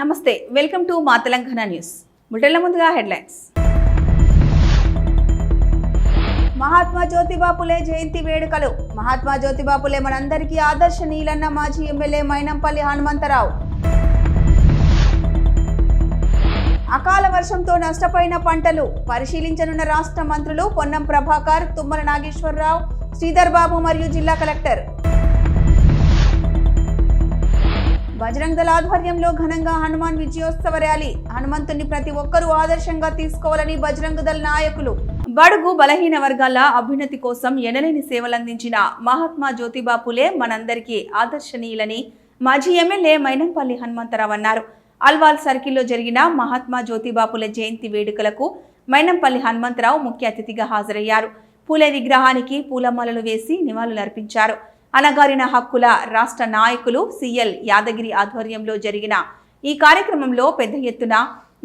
నమస్తే welcome to మా Telangana news. బులెటిన్ల ముందుగా హెడ్లైన్స్. మహాత్మా జ్యోతిబా పులే జయంతి వేడుకలు. మహాత్మా జ్యోతిబా పులే మనందరికీ ఆదర్శనీయులన్న మాజీ ఎమ్మెల్యే మైనంపల్లి హనుమంతరావు. అకాల వర్షంతో నష్టపోయిన పంటలు. పరిశీలించనున్న రాష్ట్ర మంత్రులు పొన్నం ప్రభాకర్ తుమ్మల నాగేశ్వరరావు శ్రీధర్ బాబు మరియు జిల్లా కలెక్టర్. బజరంగ్ దళ ఆధ్వర్యంలో ఘనంగా హనుమాన్ విజయోత్సవ ర్యాలీ. హనుమంతుని ప్రతి ఒక్కరూ ఆదర్శంగా తీసుకోవాలని బజరంగ్ దళ నాయకులు బడుగు బలహీన వర్గాల అభ్యున్నతి కోసం ఎనలేని సేవలందించిన మహాత్మా జ్యోతిబా పులే మనందరికీ ఆదర్శనీయులని మాజీ ఎమ్మెల్యే మైనంపల్లి హనుమంతరావు అన్నారు. అల్వాల్ సర్కిల్లో జరిగిన మహాత్మా జ్యోతిబాపుల జయంతి వేడుకలకు మైనంపల్లి హనుమంతరావు ముఖ్య అతిథిగా హాజరయ్యారు. పూలే విగ్రహానికి పూలమాలలు వేసి నివాళులర్పించారు. అణగారిన హక్కుల రాష్ట్ర నాయకులు సిఎల్ యాదగిరి ఆధ్వర్యంలో జరిగిన ఈ కార్యక్రమంలో పెద్ద ఎత్తున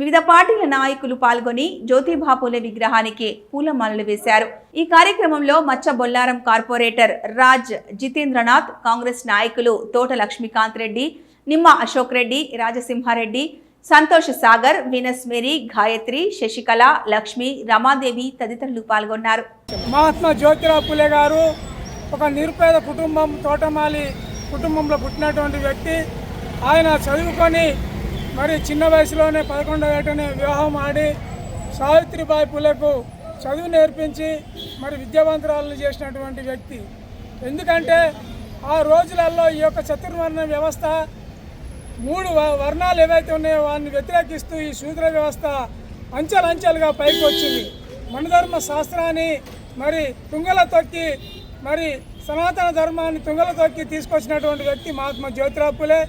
వివిధ పార్టీల నాయకులు పాల్గొని జ్యోతిబా పూలే విగ్రహానికి పూలమాలలు వేశారు. ఈ కార్యక్రమంలో మచ్చ బొల్లారం కార్పొరేటర్ రాజ్ జితేంద్రనాథ్ కాంగ్రెస్ నాయకులు తోట లక్ష్మీకాంత్ రెడ్డి నిమ్మ అశోక్ రెడ్డి రాజసింహారెడ్డి సంతోష్ సాగర్ వీనస్ మేరీ గాయత్రి శశికళ లక్ష్మి రమాదేవి తదితరులు పాల్గొన్నారు. మహాత్మా జ్యోతిరావు పులే గారు ఒక నిరుపేద కుటుంబం తోటమాలి కుటుంబంలో పుట్టినటువంటి వ్యక్తి ఆయన చదువుకొని మరి చిన్న వయసులోనే పదకొండవ ఏటనే వివాహం ఆడి సావిత్రిబాయి పులకు చదువు నేర్పించి మరి విద్యావంతురాలను చేసినటువంటి వ్యక్తి. ఎందుకంటే ఆ రోజులలో ఈ యొక్క చతుర్వర్ణ వ్యవస్థ మూడు వ- వర్ణాలు ఏవైతే ఉన్నాయో వారిని వ్యతిరేకిస్తూ ఈ శూద్ర వ్యవస్థ అంచెలంచెలుగా పైకి వచ్చింది. మనధర్మ శాస్త్రాన్ని మరి తుంగల తొక్కి మరి సనాతన ధర్మాన్ని తుంగలతోకి తీసుకొచ్చినటువంటి వ్యక్తి మహాత్మా జ్యోతిరావు పులే.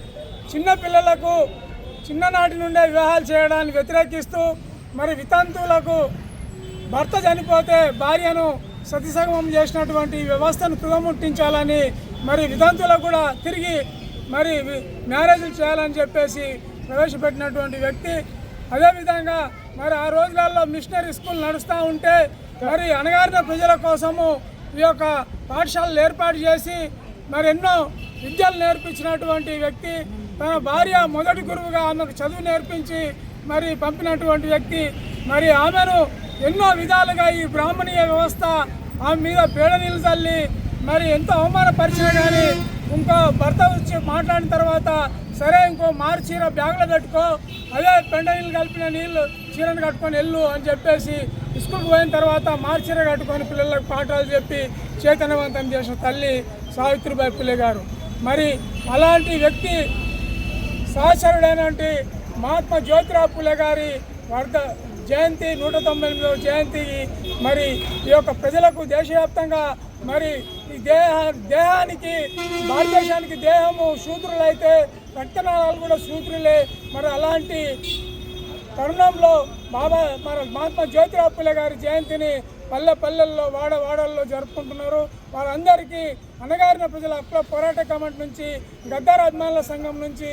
చిన్ననాటి నుండే వివాహాలు చేయడాన్ని వ్యతిరేకిస్తూ మరి వితంతువులకు భర్త చనిపోతే భార్యను సతీసగమం చేసినటువంటి వ్యవస్థను తుగముట్టించాలని మరి వితంతులకు కూడా తిరిగి మరి వి- మ్యారేజ్లు చేయాలని చెప్పేసి ప్రవేశపెట్టినటువంటి వ్యక్తి. అదేవిధంగా మరి ఆ రోజులలో మిషనరీ స్కూల్ నడుస్తూ ఉంటే మరి అణగారిన ప్రజల కోసము ఈ యొక్క పాఠశాలలు ఏర్పాటు చేసి మరి ఎన్నో విద్యలు నేర్పించినటువంటి వ్యక్తి తన భార్య మొదటి గురువుగా ఆమెకు చదువు నేర్పించి మరి పంపినటువంటి వ్యక్తి మరి ఆమెను ఎన్నో విధాలుగా ఈ బ్రాహ్మణీయ వ్యవస్థ ఆమె మీద పేడ నీళ్ళు తల్లి మరి ఎంతో అవమానపరిచినా కానీ ఇంకో భర్త వచ్చి మాట్లాడిన తర్వాత సరే ఇంకో మారు చీర బ్యాగ్లో పెట్టుకో అదే పెండ నీళ్ళు కలిపిన నీళ్ళు చీరను కట్టుకొని వెళ్ళు అని చెప్పేసి స్కూల్కి పోయిన తర్వాత మార్చీర కట్టుకొని పిల్లలకు పాఠాలు చెప్పి చైతన్యవంతం చేసిన తల్లి సావిత్రిబాయి పులే గారు. మరి అలాంటి వ్యక్తి సహచరుడైనటువంటి మహాత్మా జ్యోతిరావు పులే గారి వర్ధ జయంతి నూట తొంభై ఎనిమిదవ జయంతి మరి ఈ యొక్క ప్రజలకు దేశవ్యాప్తంగా మరి ఈ దేహ దేహానికి భారతదేశానికి దేహము శూద్రులైతే రక్తనాళాలు కూడా శూద్రులే. మరి అలాంటి తరుణంలో బాబా మన మహాత్మా జ్యోతిరావు పులే గారి జయంతిని పల్లె పల్లెల్లో వాడ వాడల్లో జరుపుకుంటున్నారు. వారందరికీ అనగారిన ప్రజల అప్పుల పోరాట కమిటీ నుంచి గద్దార్ అభిమానుల సంఘం నుంచి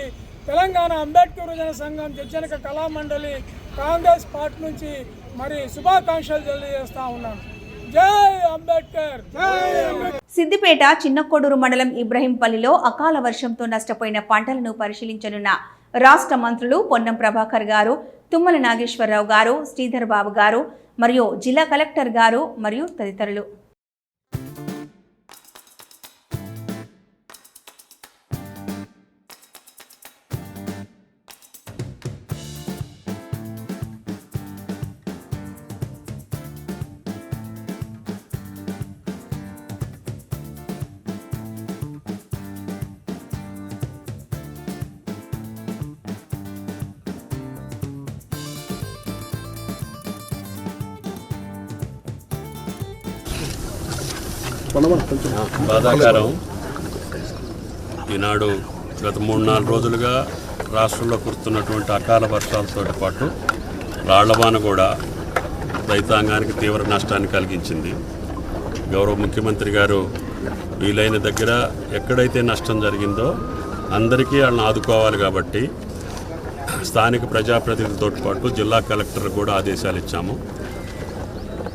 తెలంగాణ అంబేద్కర్ యువజన సంఘం జడ్జనక కళామండలి కాంగ్రెస్ పార్టీ నుంచి మరి శుభాకాంక్షలు తెలియజేస్తా ఉన్నాను. జై అంబేద్కర్! సిద్దిపేట చిన్నకోడూరు మండలం ఇబ్రహీంపల్లిలో అకాల వర్షంతో నష్టపోయిన పంటలను పరిశీలించనున్న రాష్ట్ర మంత్రులు పొన్నం ప్రభాకర్ గారు తుమ్మల నాగేశ్వరరావు గారు శ్రీధర్ బాబు గారు మరియు జిల్లా కలెక్టర్ గారు మరియు తదితరులు. బాధాకరం. ఈనాడు గత మూడు నాలుగు రోజులుగా రాష్ట్రంలో కురుస్తున్నటువంటి అకాల వర్షాలతో పాటు రాళ్ళవాన కూడా రైతాంగానికి తీవ్ర నష్టాన్ని కలిగించింది. గౌరవ ముఖ్యమంత్రి గారు వీలైన దగ్గర ఎక్కడైతే నష్టం జరిగిందో అందరికీ వాళ్ళని ఆదుకోవాలి కాబట్టి స్థానిక ప్రజాప్రతినిధులతో పాటు జిల్లా కలెక్టర్ కూడా ఆదేశాలు ఇచ్చాము.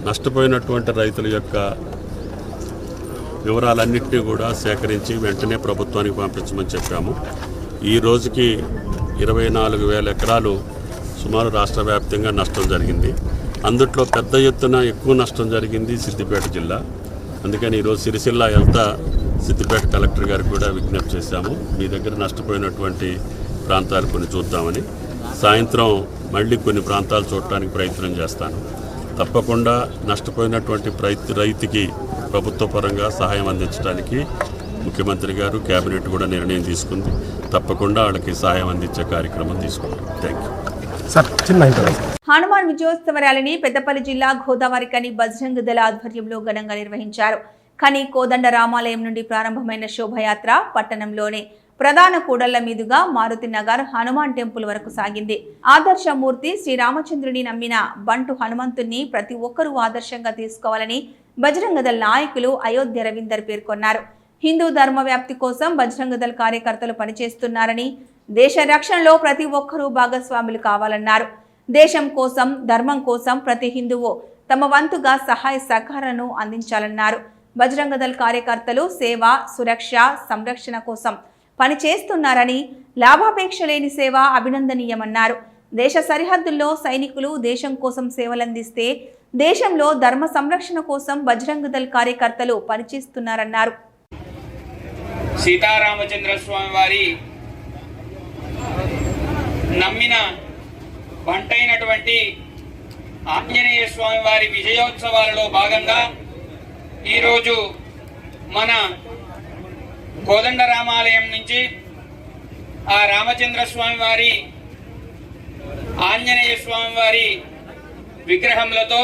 నష్టపోయినటువంటి రైతుల యొక్క వివరాలన్నింటినీ కూడా సేకరించి వెంటనే ప్రభుత్వానికి పంపించమని చెప్పాము. ఈ రోజుకి ఇరవై నాలుగు వేల ఎకరాలు సుమారు రాష్ట్ర వ్యాప్తంగా నష్టం జరిగింది. అందుట్లో పెద్ద ఎత్తున ఎక్కువ నష్టం జరిగింది సిద్దిపేట జిల్లా. అందుకని ఈరోజు సిరిసిల్ల వెళ్తా సిద్దిపేట కలెక్టర్ గారికి కూడా విజ్ఞప్తి చేశాము. మీ దగ్గర నష్టపోయినటువంటి ప్రాంతాలు కొన్ని చూద్దామని. సాయంత్రం మళ్ళీ కొన్ని ప్రాంతాలు చూడటానికి ప్రయత్నం చేస్తాను. తప్పకుండా నష్టపోయినటువంటి రైతు రైతుకి ప్రభుత్వ పరంగా సహాయం అందించడానికి ముఖ్యమంత్రి గారు కేబినెట్ కూడా నిర్ణయం తీసుకుంది. తప్పకుండా వాళ్ళకి సహాయం అందించే కార్యక్రమం తీసుకుంటాం థ్యాంక్ యూ సార్ చిన్న ఇంటర్వ్యూ హనుమాన్ విజయోత్సవ ర్యాలీని పెద్దపల్లి జిల్లా గోదావరి కని బజరంగ్ దళ ఆధ్వర్యంలో ఘనంగా నిర్వహించారు. కని కోదండ రామాలయం నుండి ప్రారంభమైన శోభయాత్ర పట్టణంలోని ప్రధాన కూడళ్ళ మీదుగా మారుతి నగర్ హనుమాన్ టెంపుల్ వరకు సాగింది. ఆదర్శమూర్తి శ్రీరామచంద్రుని నమ్మిన బంటు హనుమంతుణ్ణి ప్రతి ఒక్కరూ ఆదర్శంగా తీసుకోవాలని బజరంగదల్ నాయకులు అయోధ్య రవీందర్ పేర్కొన్నారు. హిందూ ధర్మ వ్యాప్తి కోసం బజరంగదల్ కార్యకర్తలు పనిచేస్తున్నారని దేశ రక్షణలో ప్రతి ఒక్కరూ భాగస్వాములు కావాలన్నారు. దేశం కోసం ధర్మం కోసం ప్రతి హిందువు తమ వంతుగా సహాయ సహకారాలను అందించాలన్నారు. బజరంగదల్ కార్యకర్తలు సేవ సురక్ష సంరక్షణ కోసం పనిచేస్తున్నారని లాభాపేక్ష లేని సేవ అభినందనీయమన్నారు. దేశ సరిహద్దుల్లో సైనికులు దేశం కోసం సేవలందిస్తే దేశంలో ధర్మ సంరక్షణ కోసం బజరంగ దళ్ కార్యకర్తలు పనిచేస్తున్నారన్నారు. సీతారామచంద్ర స్వామి వారి నమ్మిన బంటైనటువంటి ఆంజనేయ స్వామి వారి విజయోత్సవాలలో భాగంగా ఈరోజు మన కోదండ రామాలయం నుంచి ఆ రామచంద్ర స్వామి వారి ఆంజనేయ స్వామి వారి విగ్రహములతో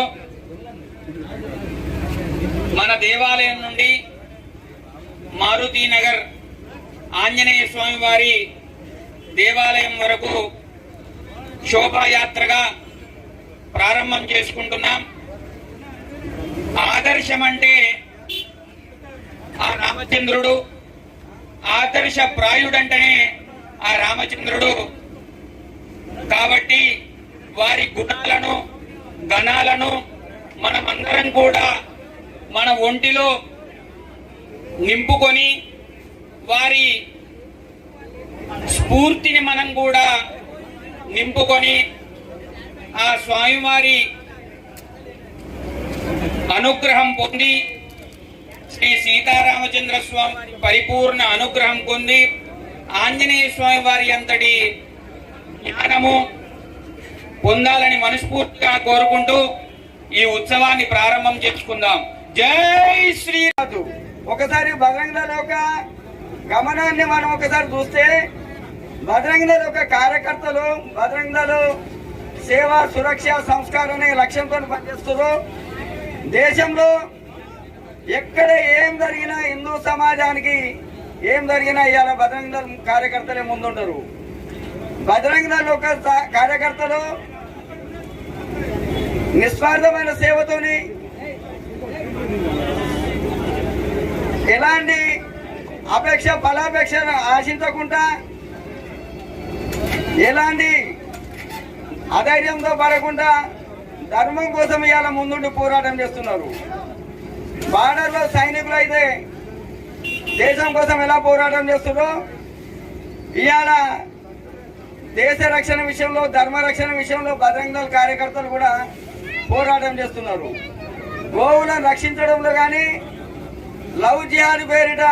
మన దేవాలయం నుండి మారుతి నగర్ ఆంజనేయ స్వామి వారి దేవాలయం వరకు శోభాయాత్రగా ప్రారంభం చేసుకుంటున్నాం. ఆదర్శం అంటే ఆ రామచంద్రుడు ఆదర్శ ప్రాయుడంటేనే ఆ రామచంద్రుడు. కాబట్టి వారి గుణాలను గణాలను మనమందరం కూడా మన ఒంటిలో నింపుకొని వారి స్ఫూర్తిని మనం కూడా నింపుకొని ఆ స్వామివారి అనుగ్రహం పొంది శ్రీ సీతారామచంద్ర స్వామి పరిపూర్ణ అనుగ్రహం పొంది ఆంజనేయ స్వామి వారి అంతటి జ్ఞానము పొందాలని మనస్ఫూర్తిగా కోరుకుంటూ ఈ ఉత్సవాన్ని ప్రారంభం చేసుకుందాం. జై శ్రీ ఒకసారి భద్రంగల ఒక గమనాన్ని మనం ఒకసారి చూస్తే భద్రంగల ఒక కార్యకర్తలు భద్రంగలు సేవా సేవ సురక్ష సంస్కారం అనే లక్ష్యంతో పనిచేస్తున్నారు. దేశంలో ఎక్కడ ఏం జరిగినా హిందూ సమాజానికి ఏం జరిగినా ఇవాళ బజరంగ దళ కార్యకర్తలే ముందుంటారు. బజరంగ దళ యొక్క కార్యకర్తలు నిస్వార్థమైన సేవతోని ఎలాంటి అపేక్ష ఫలాపేక్ష ఆశించకుండా ఎలాంటి అధైర్యంతో పడకుండా ధర్మం కోసం ఇవాళ ముందుండి పోరాటం చేస్తున్నారు. బార్డర్లో సైనికులు అయితే దేశం కోసం ఎలా పోరాటం చేస్తున్నారో ఇవాళ దేశ రక్షణ విషయంలో ధర్మ రక్షణ విషయంలో బజరంగ కార్యకర్తలు కూడా పోరాటం చేస్తున్నారు. గోవులను రక్షించడంలో కానీ లవ్ జిహాద్ పేరిట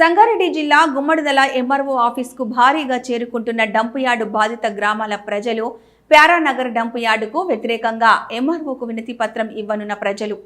సంగారెడ్డి జిల్లా గుమ్మడిదల ఎంఆర్ఓ ఆఫీస్కు భారీగా చేరుకుంటున్న డంపు యార్డు బాధిత గ్రామాల ప్రజలు ప్యారానగర్ డంపు యార్డుకు వ్యతిరేకంగా ఎంఆర్ఓకు వినతి పత్రం ఇవ్వనున్న ప్రజలు.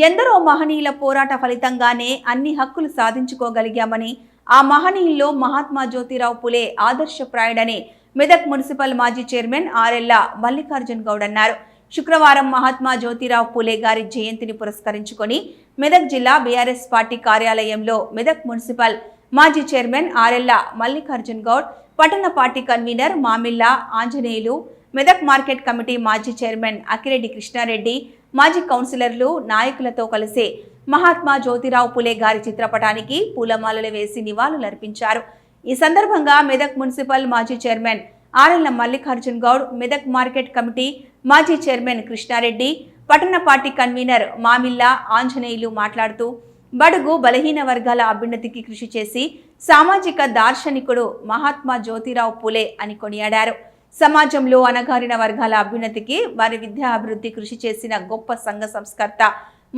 ఎందరో మహనీయుల పోరాట ఫలితంగానే అన్ని హక్కులు సాధించుకోగలిగామని ఆ మహనీయుల్లో మహాత్మా జ్యోతిరావు పులే ఆదర్శప్రాయుడని మెదక్ మున్సిపల్ మాజీ చైర్మన్ ఆర్ఎల్లా మల్లికార్జున్ గౌడ్ అన్నారు. శుక్రవారం మహాత్మా జ్యోతిరావు పులే గారి జయంతిని పురస్కరించుకొని మెదక్ జిల్లా బీఆర్ఎస్ పార్టీ కార్యాలయంలో మెదక్ మున్సిపల్ మాజీ చైర్మన్ ఆర్ఎల్లా మల్లికార్జున్ గౌడ్ పట్టణ party convener Mamilla Anjaneyulu Medak market committee మాజీ చైర్మన్ అకిరెడ్డి కృష్ణారెడ్డి మాజీ కౌన్సిలర్లు నాయకులతో కలిసి మహాత్మా జ్యోతిరావు పులే గారి చిత్రపటానికి పూలమాలలు వేసి నివాళులర్పించారు ఈ సందర్భంగా మెదక్ మున్సిపల్ మాజీ chairman R L Mallikarjun Goud Medak market committee మాజీ చైర్మన్ కృష్ణారెడ్డి పట్టణ పార్టీ కన్వీనర్ మామిల్లా ఆంజనేయులు మాట్లాడుతూ బడుగు బలహీన వర్గాల అభ్యున్నతికి కృషి చేసి సామాజిక దార్శనికుడు మహాత్మా జ్యోతిరావు పులే అని కొనియాడారు. సమాజంలో అణగారిన వర్గాల అభ్యున్నతికి వారి విద్యా అభివృద్ధి కృషి చేసిన గొప్ప సంఘ సంస్కర్త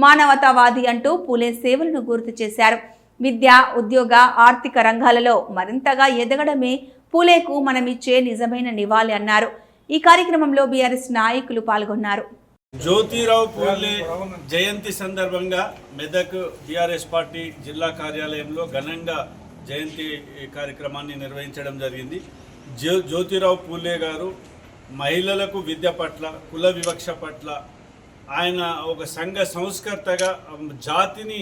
మానవతావాది అంటూ పూలే సేవలను గుర్తు చేశారు. విద్య ఉద్యోగ ఆర్థిక రంగాలలో మరింతగా ఎదగడమే పూలేకు మనమిచ్చే నిజమైన నివాళి అన్నారు. ఈ కార్యక్రమంలో బీఆర్ఎస్ నాయకులు పాల్గొన్నారు. జ్యోతిరావు పూలే జయంతి సందర్భంగా మెదక్ బీఆర్ఎస్ పార్టీ జిల్లా కార్యాలయంలో ఘనంగా జయంతి కార్యక్రమాన్ని నిర్వహించడం జరిగింది. జ్యో జ్యోతిరావు పూలే గారు మహిళలకు విద్య పట్ల కుల వివక్ష పట్ల ఆయన ఒక సంఘ సంస్కర్తగా జాతిని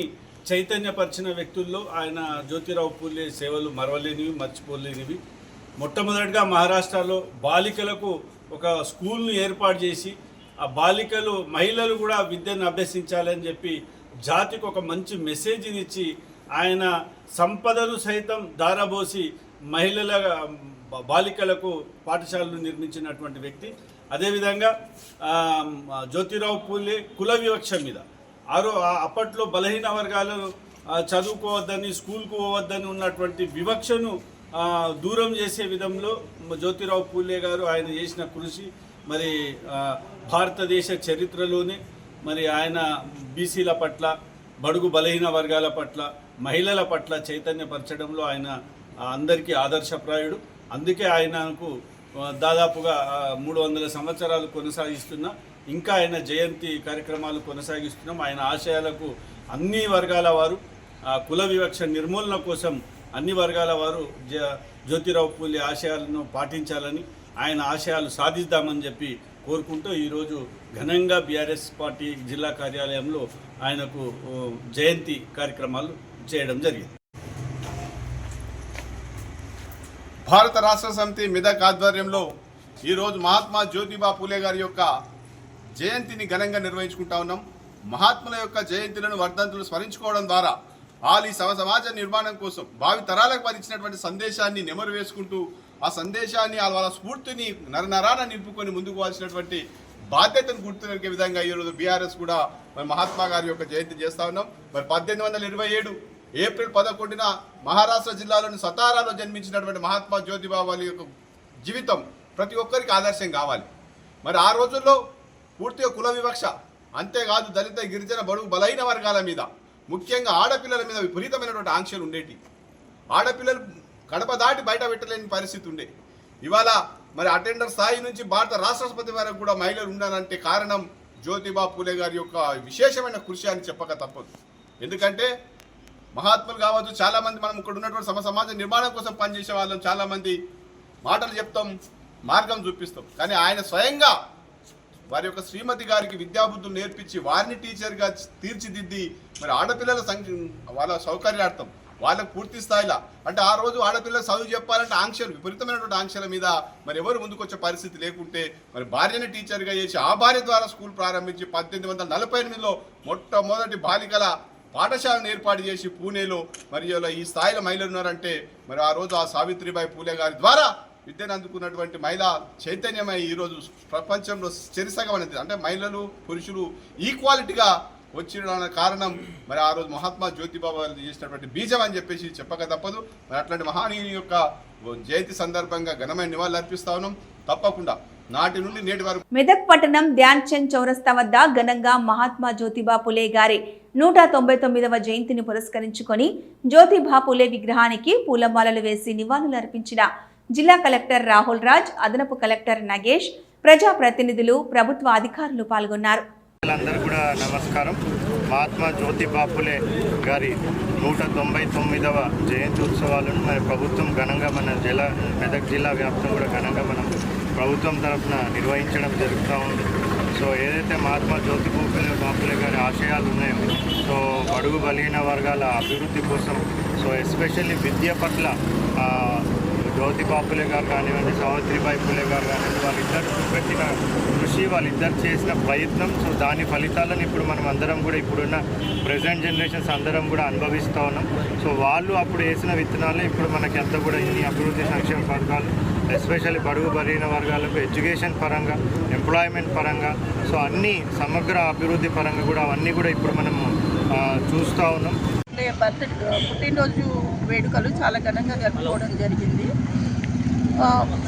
చైతన్యపరిచిన వ్యక్తుల్లో ఆయన జ్యోతిరావు పూలే సేవలు మరవలేనివి మర్చిపోలేనివి. మొట్టమొదటిగా మహారాష్ట్రలో బాలికలకు ఒక స్కూల్ను ఏర్పాటు చేసి ఆ బాలికలు మహిళలు కూడా విద్యను అభ్యసించాలని చెప్పి జాతికి ఒక మంచి మెసేజ్ని ఇచ్చి ఆయన సంపదను సైతం దారబోసి మహిళల బాలికలకు పాఠశాలలు నిర్మించినటువంటి వ్యక్తి. అదేవిధంగా జ్యోతిరావు పూలే కుల వివక్ష మీద. ఆరో అప్పట్లో బలహీన వర్గాలు చదువుకోవద్దని స్కూల్కు పోవద్దని ఉన్నటువంటి వివక్షను దూరం చేసే విధంలో జ్యోతిరావు పూలే గారు ఆయన చేసిన కృషి మరి భారతదేశ చరిత్రలోనే మరి ఆయన బీసీల పట్ల బడుగు బలహీన వర్గాల పట్ల మహిళల పట్ల చైతన్యపరచడంలో ఆయన అందరికీ ఆదర్శప్రాయుడు. అందుకే ఆయనకు దాదాపుగా మూడు వందల సంవత్సరాలు కొనసాగిస్తున్నా ఇంకా ఆయన జయంతి కార్యక్రమాలు కొనసాగిస్తున్నాం. ఆయన ఆశయాలకు అన్ని వర్గాల వారు కుల వివక్ష నిర్మూలన కోసం అన్ని వర్గాల వారు జ జ్యోతిరావు పూలే ఆశయాలను పాటించాలని ఆయన ఆశయాలు సాధిద్దామని చెప్పి కోరుకుంటూ ఈరోజు ఘనంగా బీఆర్ఎస్ పార్టీ జిల్లా కార్యాలయంలో ఆయనకు జయంతి కార్యక్రమాలు చేయడం జరిగింది. భారత రాష్ట్ర సమితి మెదక్ ఆధ్వర్యంలో ఈరోజు మహాత్మా జ్యోతిబా పూలే గారి యొక్క జయంతిని ఘనంగా నిర్వహించుకుంటా ఉన్నాం. మహాత్ముల యొక్క జయంతులను వర్ధంతులు స్మరించుకోవడం ద్వారా ఆలి సమ సమాజ నిర్మాణం కోసం భావి తరాలకు ఇచ్చినటువంటి సందేశాన్ని నెమరు వేసుకుంటూ ఆ సందేశాన్ని వాళ్ళ స్ఫూర్తిని నరనరాన నింపుకొని ముందుకు పోవాల్సినటువంటి బాధ్యతను గుర్తునరికే విధంగా ఈరోజు బీఆర్ఎస్ కూడా మరి మహాత్మా గారి యొక్క జయంతి చేస్తా ఉన్నాం. మరి పద్దెనిమిది వందల ఇరవై ఏడు ఏప్రిల్ పదకొండున మహారాష్ట్ర జిల్లాలోని సతారాలో జన్మించినటువంటి మహాత్మా జ్యోతిబా వాళ్ళ యొక్క జీవితం ప్రతి ఒక్కరికి ఆదర్శం కావాలి. మరి ఆ రోజుల్లో పూర్తిగా కుల వివక్ష అంతేకాదు దళిత గిరిజన బడుగు బలైన వర్గాల మీద ముఖ్యంగా ఆడపిల్లల మీద విపరీతమైనటువంటి ఆంక్షలు ఉండేటి. ఆడపిల్లలు కడప దాటి బయట పెట్టలేని పరిస్థితి ఉండే. ఇవాళ మరి అటెండర్ స్థాయి నుంచి భారత రాష్ట్రపతి వరకు కూడా మహిళలు ఉండాలంటే కారణం జ్యోతిబా పూలే గారి యొక్క విశేషమైన కృషి అని చెప్పక తప్పదు. ఎందుకంటే మహాత్ములు కావచ్చు చాలా మంది మనం ఇక్కడ ఉన్నటువంటి సమ సమాజ నిర్మాణం కోసం పనిచేసే వాళ్ళం చాలా మంది మాటలు చెప్తాం మార్గం చూపిస్తాం. కానీ ఆయన స్వయంగా వారి యొక్క శ్రీమతి గారికి విద్యాబుద్ధులు నేర్పించి వారిని టీచర్గా తీర్చిదిద్ది మరి ఆడపిల్లల సంఖ్య వాళ్ళ సౌకర్యార్థం వాళ్ళకు పూర్తి స్థాయిలో. అంటే ఆ రోజు ఆడపిల్లలు చదువు చెప్పాలంటే ఆంక్షలు విపరీతమైనటువంటి ఆంక్షల మీద మరి ఎవరు ముందుకొచ్చే పరిస్థితి లేకుంటే మరి భార్యని టీచర్గా చేసి ఆ భార్య ద్వారా స్కూల్ ప్రారంభించి పద్దెనిమిది వందల నలభై ఎనిమిదిలో మొట్టమొదటి బాలికల పాఠశాలను ఏర్పాటు చేసి పూణేలో మరి ఈ స్థాయిలో మహిళలు ఉన్నారంటే మరి ఆ రోజు ఆ సావిత్రిబాయి పూలే గారి ద్వారా విద్యను అందుకున్నటువంటి మహిళ చైతన్యమై ఈరోజు ప్రపంచంలో చెరిసగం అంటే మహిళలు పురుషులు ఈక్వాలిటీగా వచ్చిన కారణం మరి ఆ రోజు మహాత్మా జ్యోతిబాబు చేసినటువంటి బీజం అని చెప్పేసి చెప్పక తప్పదు. మరి అట్లాంటి మహానీయుని యొక్క జయంతి సందర్భంగా ఘనమైన నివాళులు అర్పిస్తా ఉన్నాం. తప్పకుండా నాటి నుండి నేటి వరకు మెదక్ పట్టణం ధ్యాన్ చంద్ చౌరస్తా వద్ద ఘనంగా మహాత్మా జ్యోతిబా పులే గారి నూట తొంభై తొమ్మిదవ జయంతిని పురస్కరించుకొని జ్యోతిబా పులే విగ్రహానికి పూలమాలలు వేసి నివాళులు అర్పించిన జిల్లా కలెక్టర్ రాహుల్ రాజ్ అదనపు కలెక్టర్ నగేష్ ప్రజాప్రతినిధులు ప్రభుత్వ అధికారులు పాల్గొన్నారు. అందరూ కూడా నమస్కారం. మహాత్మా జ్యోతిబా ఫులే గారి నూట తొంభై తొమ్మిదవ జయంతి ఉత్సవాలను మరి ప్రభుత్వం ఘనంగా మన జిల్లా మెదక్ జిల్లా వ్యాప్తం కూడా ఘనంగా మనం ప్రభుత్వం తరఫున నిర్వహించడం జరుగుతూ ఉంది. సో ఏదైతే మహాత్మా జ్యోతి ఫులే బాపులే గారి ఆశయాలు ఉన్నాయో సో బడుగు బలహీన వర్గాల అభివృద్ధి కోసం సో ఎస్పెషల్లీ విద్య పట్ల జ్యోతి బాపులే గారు కానివ్వండి సావిత్రిబాయి ఫులే గారు కానివ్వండి వాళ్ళిద్దరు పెట్టిన కృషి వాళ్ళిద్దరు చేసిన ప్రయత్నం సో దాని ఫలితాలను ఇప్పుడు మనం అందరం కూడా ఇప్పుడున్న ప్రజెంట్ జనరేషన్స్ అందరం కూడా అనుభవిస్తూ ఉన్నాం. సో వాళ్ళు అప్పుడు వేసిన విత్తనాలు ఇప్పుడు మనకి ఎంత కూడా ఇన్ని అభివృద్ధి సంక్షేమ పథకాలు ఎస్పెషల్లీ బడుగు బలహీన వర్గాలకు ఎడ్యుకేషన్ పరంగా ఎంప్లాయ్మెంట్ పరంగా సో అన్ని సమగ్ర అభివృద్ధి పరంగా కూడా అవన్నీ కూడా ఇప్పుడు మనం చూస్తూ ఉన్నాం. అంటే బర్త్ పుట్టినరోజు వేడుకలు చాలా ఘనంగా జరుపుకోవడం జరిగింది.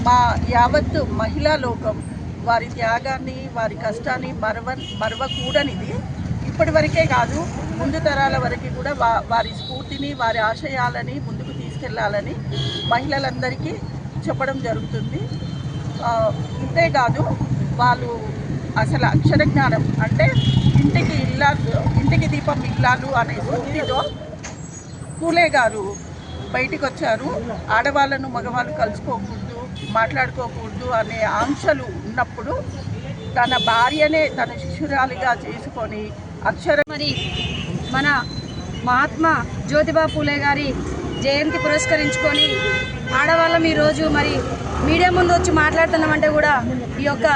మా యావత్ మహిళా లోకం వారి త్యాగాన్ని వారి కష్టాన్ని మరవ మరవకూడనిది. ఇప్పటి వరకే కాదు ముందు తరాల వరకు కూడా వారి స్ఫూర్తిని వారి ఆశయాలని ముందుకు తీసుకెళ్ళాలని మహిళలందరికీ చెప్పడం జరుగుతుంది. ఇంతేకాదు వాళ్ళు అసలు అక్షర జ్ఞానం అంటే ఇంటికి ఇల్లాలు ఇంటికి దీపం ఇల్లాలు అనే స్ఫూర్తితో పూలే గారు బయటికి వచ్చారు ఆడవాళ్ళను మగవాళ్ళు కలుసుకోకూడదు మాట్లాడుకోకూడదు అనే ఆంక్షలు ఉన్నప్పుడు తన భార్యనే తన శిశురాలిగా చేసుకొని అక్షర మరి మన మహాత్మా జ్యోతిబా పూలే గారి జయంతి పురస్కరించుకొని ఆడవాళ్ళం ఈరోజు మరి మీడియా ముందు వచ్చి మాట్లాడుతున్నామంటే కూడా ఈ యొక్క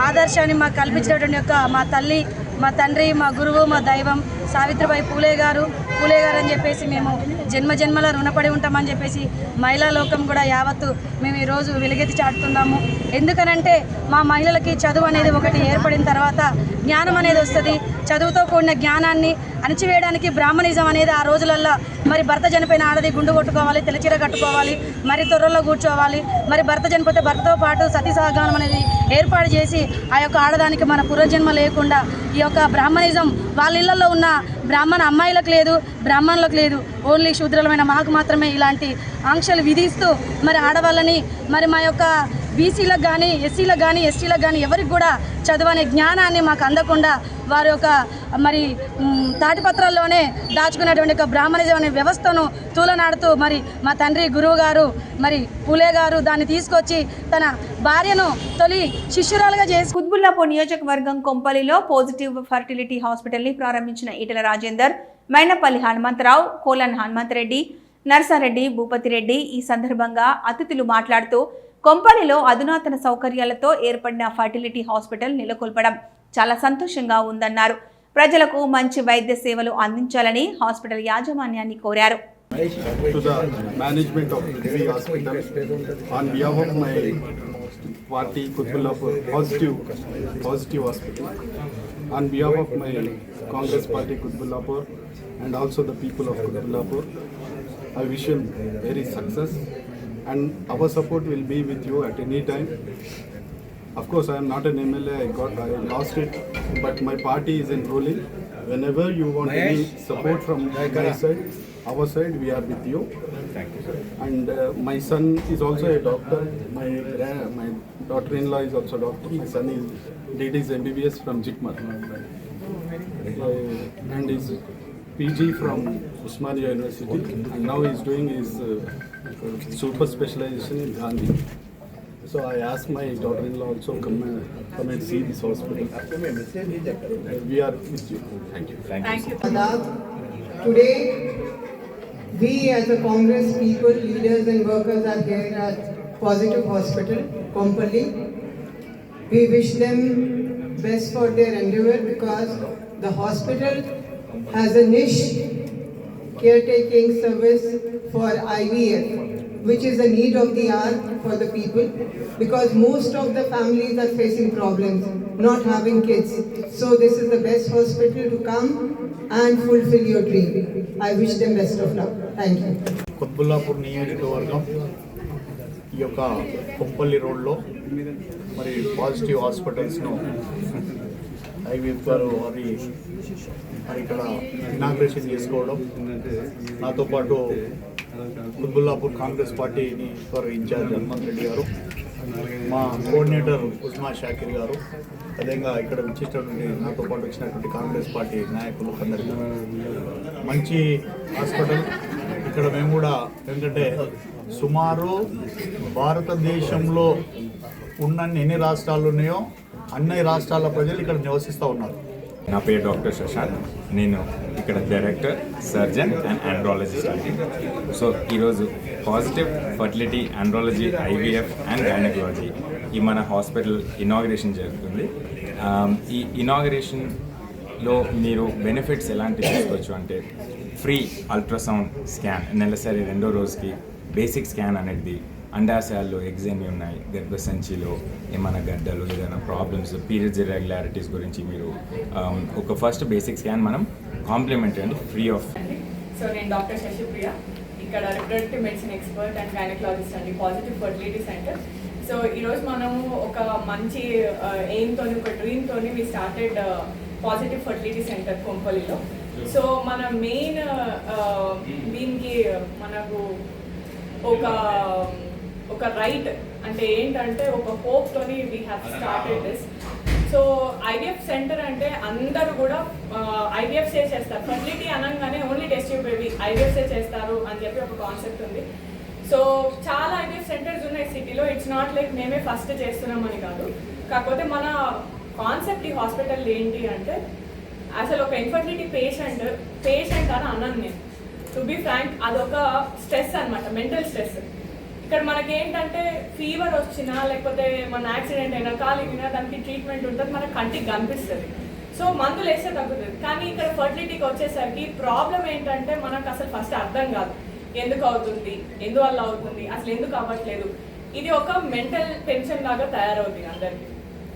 ఆదర్శాన్ని మాకు కల్పించినటువంటి యొక్క మా తల్లి మా తండ్రి మా గురువు మా దైవం సావిత్రిబాయి పూలే గారు పూలే గారు అని చెప్పేసి మేము జన్మ జన్మల రుణపడి ఉంటామని చెప్పేసి మహిళా లోకం కూడా యావత్తు మేము ఈరోజు వెలుగెత్తి చాటుతున్నాము. ఎందుకనంటే మా మహిళలకి చదువు అనేది ఒకటి ఏర్పడిన తర్వాత జ్ఞానం అనేది వస్తుంది. చదువుతో కూడిన జ్ఞానాన్ని అణచివేయడానికి బ్రాహ్మణిజం అనేది ఆ రోజులల్లో మరి భర్త చనిపోయిన ఆడది గుండు కొట్టుకోవాలి తెలచీర కట్టుకోవాలి మరి తొర్రలో కూర్చోవాలి మరి భర్త చనిపోతే భర్తతో పాటు సతీ సహగానం అనేది ఏర్పాటు చేసి ఆ యొక్క ఆడదానికి మన పునర్జన్మ లేకుండా ఈ యొక్క బ్రాహ్మణిజం వాళ్ళ ఇళ్ళలో ఉన్న బ్రాహ్మణ అమ్మాయిలకు లేదు బ్రాహ్మణులకు లేదు. ఓన్లీ శూద్రలమైన మాకు మాత్రమే ఇలాంటి ఆంక్షలు విధిస్తూ మరి ఆడవాళ్ళని మరి మా యొక్క బీసీలకు కానీ ఎస్సీలకు కానీ ఎస్టీలకు కానీ ఎవరికి కూడా చదవనే జ్ఞానాన్ని మాకు అందకుండా వారి యొక్క మరి తాటిపత్రాల్లోనే దాచుకున్నటువంటి ఒక బ్రాహ్మణిజం అనే వ్యవస్థను తూలనాడుతూ మరి మా తండ్రి గురువు గారు మరి పూలే గారు దాన్ని తీసుకొచ్చి తన భార్యను తొలి శిష్యురాలుగా చేసి కుత్బుల్లాపూర్ నియోజకవర్గం కొంపల్లిలో పాజిటివ్ ఫర్టిలిటీ హాస్పిటల్ని ప్రారంభించిన ఈటల రాజేందర్ మైనపల్లి హనుమంతరావు కోలన్ హనుమంతరెడ్డి నర్సారెడ్డి భూపతిరెడ్డి ఈ సందర్భంగా అతిథులు మాట్లాడుతూ కొంపల్లిలో అధునాతన సౌకర్యాలతో ఏర్పడిన ఫర్టిలిటీ హాస్పిటల్ నెలకొల్పడం చాలా సంతోషంగా ఉందన్నారు ప్రజలకు మంచి వైద్య సేవలు అందించాలని హాస్పిటల్ యాజమాన్యాన్ని కోరారు to the management of Devi Hospital on behalf of my party Kutbullapur Positive Positive Hospital on behalf of my Congress party Kutbullapur, and also the people of Kutbullapur, I wish him very success and our support will be with you at any time of course I am not an MLA I got I lost it but my party is in ruling whenever you want any support from my side our side we are with you Thank you, sir. and uh, my son is also a doctor. My gra- my daughter-in-law is also a doctor. My son is did his MBBS from Jikmar. Uh, and is PG from Usmania University. And now he is doing his uh, super specialization in Gandhi. So I asked my daughter-in-law also come uh, come and see this hospital. We are with you. Thank you. Adab. Today, we as a Congress people, leaders and workers are here at Positive Hospital, Kompally. We wish them best for their endeavor because the hospital has a niche caretaking service for IVF, which is a need of the hour for the people because most of the families are facing problems, not having kids. So this is the best hospital to come and fulfill your dream. I wish them best of luck. Thank you. Quthbullapur నియోజకవర్గం ఈ యొక్క కొంపల్లి రోడ్లో మరి positive హాస్పిటల్స్ను IVF గారు అది మరి ఇక్కడ inauguration చేసుకోవడం. నాతో పాటు కుత్బుల్లాపూర్ కాంగ్రెస్ పార్టీని ఫర్ ఇన్ఛార్జ్ హనుమంత్ రెడ్డి గారు మా కోఆర్డినేటర్ ఉస్మా షాకిర్ గారు అదేవిధంగా ఇక్కడ వచ్చినటువంటి నాతో పాటు వచ్చినటువంటి కాంగ్రెస్ పార్టీ నాయకులు అందరికీ మంచి హాస్పిటల్. ఇక్కడ మేము కూడా ఏంటంటే సుమారు భారతదేశంలో ఉన్న ఎన్ని రాష్ట్రాలు ఉన్నాయో అన్ని రాష్ట్రాల ప్రజలు ఇక్కడ నివసిస్తూ ఉన్నారు. నా పేరు డాక్టర్ శశాంత్ నేను ఇక్కడ డైరెక్టర్ సర్జన్ అండ్ ఆండ్రాలజిస్ట్ అండి. సో ఈరోజు positive fertility andrology IVF and gynaecology ఈ మన హాస్పిటల్ ఇనాగ్రేషన్ జరుగుతుంది. ఈ ఇనాగ్రేషన్లో మీరు బెనిఫిట్స్ ఎలాంటివి తీసుకోవచ్చు అంటే ఫ్రీ అల్ట్రాసౌండ్ స్కాన్ నెలసరి రెండో రోజుకి బేసిక్ స్కాన్ అనేది అండాశయాల్లో ఎగ్జేమి ఉన్నాయి గర్భసంచిలో ఏమైనా గడ్డలు ఏదైనా ప్రాబ్లమ్స్ పీరియడ్స్ ఇర్రెగ్యులారిటీస్ గురించి మీరు um, ఒక ఫస్ట్ బేసిక్ స్కాన్ మనం కాంప్లిమెంటరీ అండి ఫ్రీ ఆఫ్ సో నేను డాక్టర్ శశిప్రియ ఇక్కడ reproductive medicine expert and gynaecologist అండి పాజిటివ్ ఫర్టిలిటీ సెంటర్ సో ఈరోజు మనము ఒక మంచి uh, ఎయిమ్తో ఒక డ్రీమ్తోని మీ స్టార్టెడ్ పాజిటివ్ ఫర్టిలిటీ సెంటర్ కొంపల్లిలో. సో మన మెయిన్ uh, uh, దీనికి మనకు ఒక ఒక రైట్ అంటే ఏంటంటే ఒక హోప్తోని we have started this so IVF centre అంటే అందరూ కూడా ఐడిఎఫ్ సే చేస్తారు. ఫర్టిలిటీ అనగానే ఓన్లీ టెస్ట్ బేబీ ఐడిఎఫ్ సే చేస్తారు అని చెప్పి ఒక కాన్సెప్ట్ ఉంది. సో చాలా ఐడిఎఫ్ సెంటర్స్ ఉన్నాయి సిటీలో ఇట్స్ నాట్ లైక్ మేమే ఫస్ట్ చేస్తున్నామని కాదు. కాకపోతే మన కాన్సెప్ట్ ఈ హాస్పిటల్ ఏంటి అంటే అసలు ఒక ఇన్ఫర్టిలిటీ పేషెంట్ పేషెంట్ అని అన్నాను నేను. టు బి ఫ్రాంక్ అదొక స్ట్రెస్ అన్నమాట మెంటల్ స్ట్రెస్ ఇక్కడ మనకి ఏంటంటే ఫీవర్ వచ్చినా లేకపోతే మన యాక్సిడెంట్ అయినా కాలిగినా దానికి ట్రీట్మెంట్ ఉంటుంది మనకు కంటికి కనిపిస్తుంది. సో మందులు వేస్తే తగ్గుతుంది. కానీ ఇక్కడ ఫర్టిలిటీకి వచ్చేసరికి ప్రాబ్లం ఏంటంటే మనకు అసలు ఫస్ట్ అర్థం కాదు. ఎందుకు అవుతుంది? ఎందువల్ల అవుతుంది? అసలు ఎందుకు అవ్వట్లేదు? ఇది ఒక మెంటల్ టెన్షన్ లాగా తయారవుతుంది అందరికి.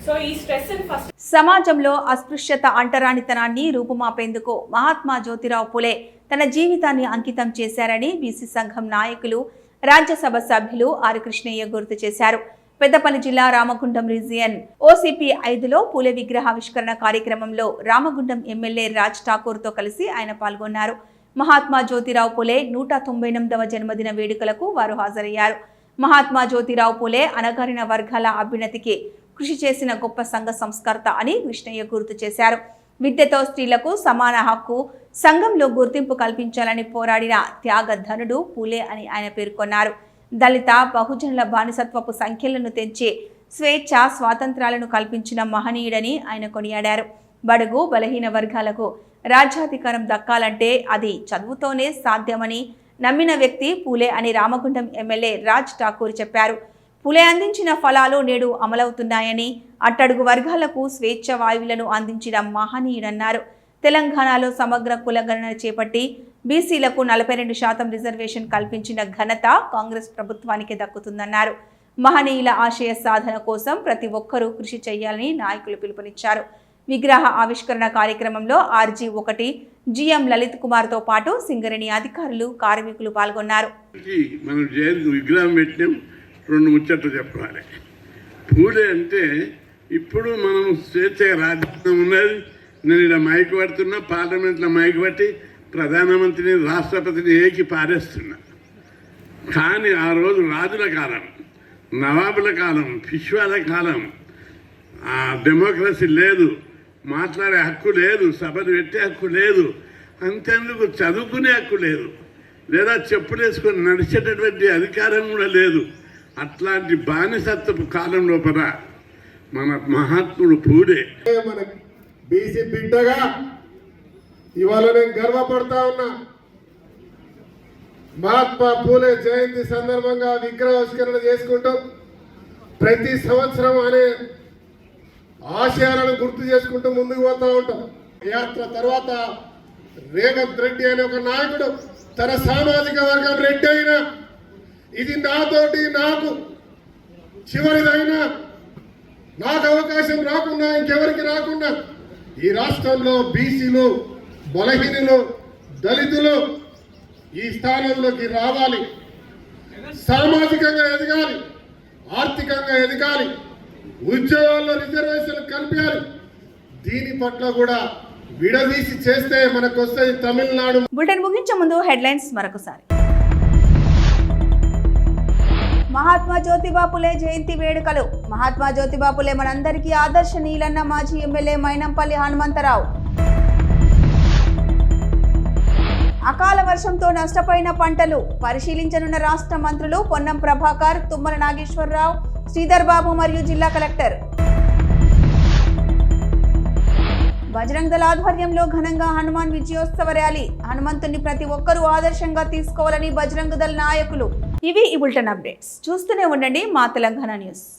సో ఈ స్ట్రెస్ ఫస్ట్ సమాజంలో అస్పృశ్యత అంటరానితనాన్ని రూపుమాపేందుకు మహాత్మా జ్యోతిరావు పులే తన జీవితాన్ని అంకితం చేశారని బీసీ సంఘం నాయకులు రాజ్యసభ సభ్యులు ఆర్ కృష్ణయ్య గుర్తు చేశారు. పెద్దపల్లి జిల్లా రామగుండం రీజియన్ ఓసిపి ఐదులో పూల విగ్రహావిష్కరణ కార్యక్రమంలో రామగుండం ఎమ్మెల్యే రాజ్ ఠాకూర్తో కలిసి ఆయన పాల్గొన్నారు. మహాత్మా జ్యోతిరావు పులే నూట తొంభై ఎనిమిదవ జన్మదిన వేడుకలకు వారు హాజరయ్యారు. మహాత్మా జ్యోతిరావు పులే అణగారిన వర్గాల అభ్యున్నతికి కృషి చేసిన గొప్ప సంఘ సంస్కర్త అని కృష్ణయ్య గుర్తు చేశారు. విద్యతో స్త్రీలకు సమాన హక్కు సంఘంలో గుర్తింపు కల్పించాలని పోరాడిన త్యాగధనుడు పూలే అని ఆయన పేర్కొన్నారు. దళిత బహుజనుల బానిసత్వపు సంఖ్యలను తెంచి స్వేచ్ఛ స్వాతంత్రాలను కల్పించిన మహనీయుడని ఆయన కొనియాడారు. బడుగు బలహీన వర్గాలకు రాజ్యాధికారం దక్కాలంటే అది చదువుతోనే సాధ్యమని నమ్మిన వ్యక్తి పూలే అని రామగుండం ఎమ్మెల్యే రాజ్ ఠాకూర్ చెప్పారు. పులే అందించిన ఫలాలు నేడు అమలవుతున్నాయని అట్టడుగు వర్గాలకు స్వేచ్ఛ వాయువులను అందించిన మహనీయుడన్నారు. తెలంగాణలో సమగ్ర కులగణన చేపట్టి బీసీలకు నలభై రెండు శాతం రిజర్వేషన్ కల్పించిన ఘనత కాంగ్రెస్ ప్రభుత్వానికి దక్కుతుందన్నారు. మహనీయుల ఆశయ సాధన కోసం ప్రతి ఒక్కరూ కృషి చేయాలని నాయకులు పిలుపునిచ్చారు. విగ్రహ ఆవిష్కరణ కార్యక్రమంలో ఆర్జీ ఒకటి జిఎం లలిత్ కుమార్తో పాటు సింగరేణి అధికారులు కార్మికులు పాల్గొన్నారు. మనం విగ్రహం రెండు ముచ్చట్లు చెప్పాలి. పూలే అంటే ఇప్పుడు మనం స్వేచ్ఛ రాజ్యాంగం ఉన్నది. నేను ఇలా మైక్ పడుతున్నా పార్లమెంట్లో మైక్ పట్టి ప్రధానమంత్రిని రాష్ట్రపతిని ఏకి పారేస్తున్నా. కానీ ఆ రోజు రాజుల కాలం నవాబుల కాలం పిష్వాల కాలం ఆ డెమోక్రసీ లేదు మాట్లాడే హక్కు లేదు సభను పెట్టే హక్కు లేదు అంతేందుకు చదువుకునే హక్కు లేదు లేదా చెప్పులేసుకొని నడిచేటటువంటి అధికారం కూడా లేదు. అట్లాంటి బానిసత్వపు కాలం లోపల మన మహాత్ముడు పూడే. మన బీసీ బిడ్డగా ఇవాళ నేను గర్వపడతా ఉన్నా. మహాత్మా పూలే జయంతి సందర్భంగా విగ్రహావిష్కరణ చేసుకుంటాం ప్రతి సంవత్సరం అనే ఆశయాలను గుర్తు చేసుకుంటూ ముందుకు పోతా ఉంటాం. యాత్ర తర్వాత రేవంత్ రెడ్డి అనే ఒక నాయకుడు తన సామాజిక వర్గం రెడ్డి అయినా ఇది నాతోటి నాకు చివరిదైనా. నాకు అవకాశం రాకుండా ఇంకెవరికి రాకుండా ఈ రాష్ట్రంలో బీసీలు బలహీనులు దళితులు ఈ స్థానంలోకి రావాలి. సామాజికంగా ఎదగాలి ఆర్థికంగా ఎదగాలి ఉద్యోగాల్లో రిజర్వేషన్ కల్పించాలి. దీని పట్ల కూడా విడదీసి చేస్తే మనకు వస్తుంది తమిళనాడు. బులెటిన్ ముగించే ముందు హెడ్లైన్స్ మరొకసారి. మహాత్మా జ్యోతిబా పులే జయంతి వేడుకలు. మహాత్మా జ్యోతిబా పులే మనందరికీ ఆదర్శనీయులన్న మాజీ ఎమ్మెల్యే మైనంపల్లి హనుమంతరావు. అకాల వర్షంతో నష్టపోయిన పంటలు పరిశీలించనున్న రాష్ట్ర మంత్రులు పొన్నం ప్రభాకర్ తుమ్మల నాగేశ్వరరావు శ్రీధర్ బాబు మరియు జిల్లా కలెక్టర్. బజరంగ్ దళ ఆధ్వర్యంలో ఘనంగా హనుమాన్ విజయోత్సవ ర్యాలీ. హనుమంతుని ప్రతి ఒక్కరూ ఆదర్శంగా తీసుకోవాలని బజరంగ్ దళ నాయకులు ఇవి ఈ బులెటిన్ అప్డేట్స్. చూస్తూనే ఉండండి మా తెలంగాణ న్యూస్.